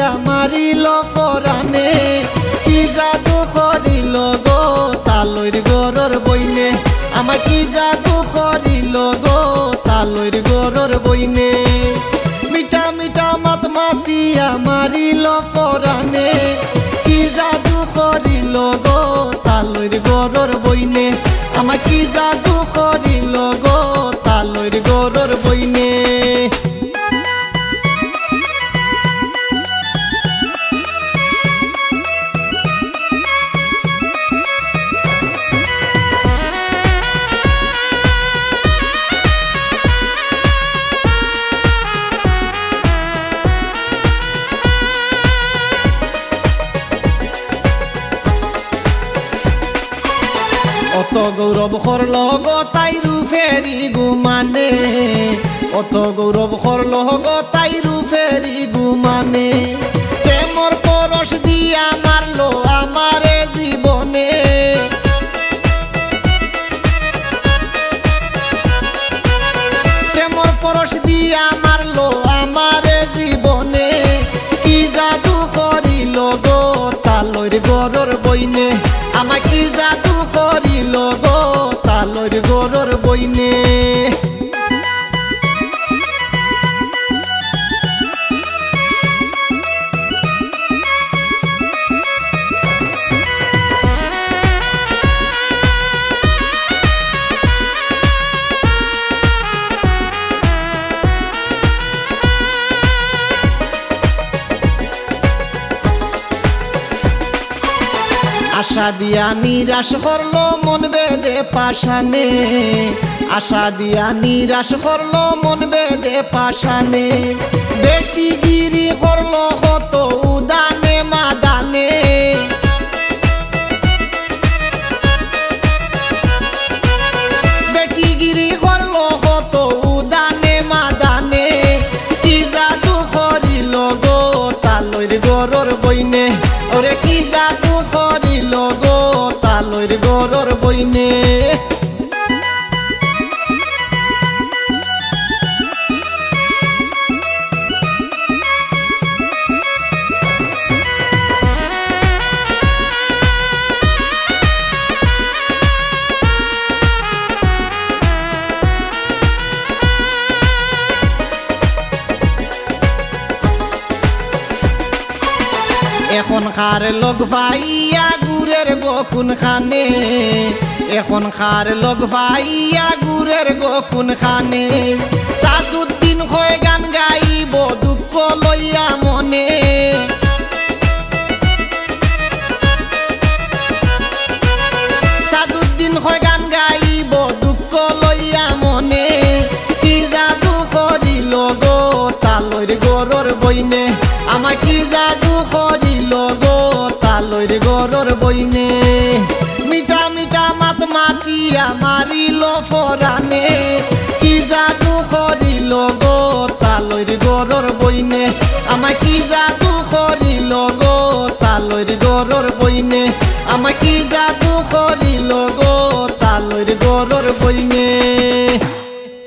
মারিল পরানে কি জাদু করিল গো তালৈর গরর বইনে? আমার কি জাদু করিল গো তালৈর গরর বইনে? মিঠা মিঠা মাত মাতিয়া মারিল পরানে অত গৌরব করল তাই রূপেরি গুমানে অত গৌরব করল তাই রূপেরি গুমানে প্রেমর পরশ দিয়া মারলো আমারে জীবনে। প্রেমর পরশ দিয়া মারলো আমারে জীবনে। কি জাদু করিল গো তালর গরর বইনে? করিল গো তালর গরর বইনে। আশা দিয়া নিরাশ করল, মন বেদে পাশানে আশা দিয়া নিরাশ করল, মন বেদে পাশানে বেটি গিরি এখন খার লোক ভাইয়া গুরের গোকুন খানে। এখন খার লোক ভাইয়া গুরের গোকুন খানে। বইনে মিঠা মিঠা মাত মাতিয়া মারিল ফরানে। কি জাদু করিল গো তালৈর গরর বইনে? আমায় কি জাদু করিল গো তালৈর গরর বইনে? আমায় কি জাদু করিল গো